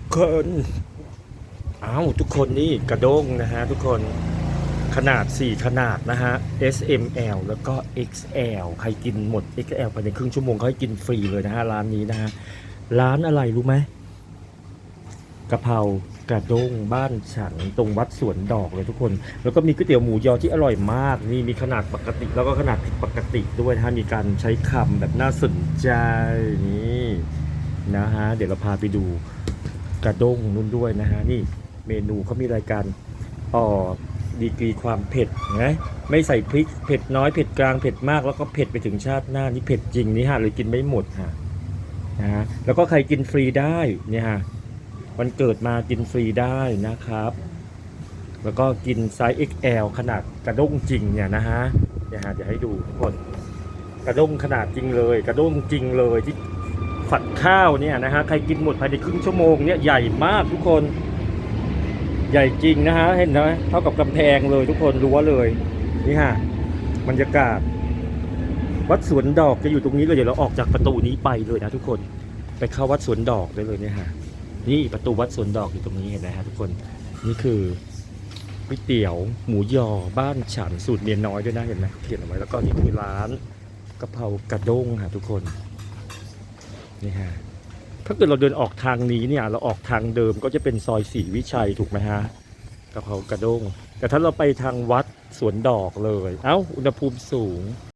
ทุกคนอ้าวทุกคนนี่กระด้งนะฮะทุกคนขนาด 4 ขนาดนะฮะ S M L แล้วก็ XL ใครกินหมด XL ภายในครึ่งชั่วโมงเขาให้กินฟรีเลยนะฮะร้านนี้นะฮะร้านอะไรรู้ไหมกะเพรากระด้งบ้านฉันตรงวัดสวนดอกเลยทุกคน แล้วก็มีก๋วยเตี๋ยวหมูยอที่อร่อยมาก นี่มีขนาดปกติ แล้วก็ขนาดผิดปกติด้วยนะฮะมีการใช้คำแบบน่าสนใจนี่นะฮะเดี๋ยวเราพาไปดู กระด้งนู่นด้วยนะฮะนี่เมนูเขามีรายการต่อดีกรีความเผ็ดนะไม่ใส่พริกเผ็ดน้อยเผ็ดกลางเผ็ดมากแล้วก็เผ็ดไปถึงชาติหน้านี่เผ็ดจริงนี่ฮะเลยกินไม่หมดฮะนะฮะแล้วก็ใครกินฟรีได้เนี่ยฮะวันเกิดมากินฟรีได้นะครับ แล้วก็กินไซส์ XL ขนาดกระด้งจริงเนี่ยนะฮะเนี่ยฮะเดี๋ยวให้ดูทุกคนกระด้งขนาดจริงเลย กระด้งจริงเลยที่ ฝัดข้าวเนี่ยนะฮะใครกินหมดภายในครึ่งชั่วโมงเนี่ยใหญ่มากทุกคนใหญ่จริงนะฮะเห็นไหมเท่ากับกำแพงเลยทุกคนรั้วเลยนี่ฮะบรรยากาศ วัดสวนดอกจะอยู่ตรงนี้เลยเดี๋ยวเราออกจากประตูนี้ไปเลยนะทุกคนไปเข้าวัดสวนดอกได้เลยเนี่ยฮะนี่ประตูวัดสวนดอกอยู่ตรงนี้เห็นไหมฮะทุกคนนี่คือก๋วยเตี๋ยวหมูยอบ้านฉันสูตรเมียน้อยด้วยนะเห็นไหมเขียนเอาไว้แล้วก็นี่คือร้านกะเพรากระด้งค่ะทุกคน นี่ฮะถ้าเกิดเราเดินออกทางนี้เนี่ย เราออกทางเดิมก็จะเป็นซอยสีวิชัยถูกไหมฮะกะเพรากระด้งแต่ถ้าเราไปทางวัดสวนดอกเลย เอ้า อุณหภูมิสูง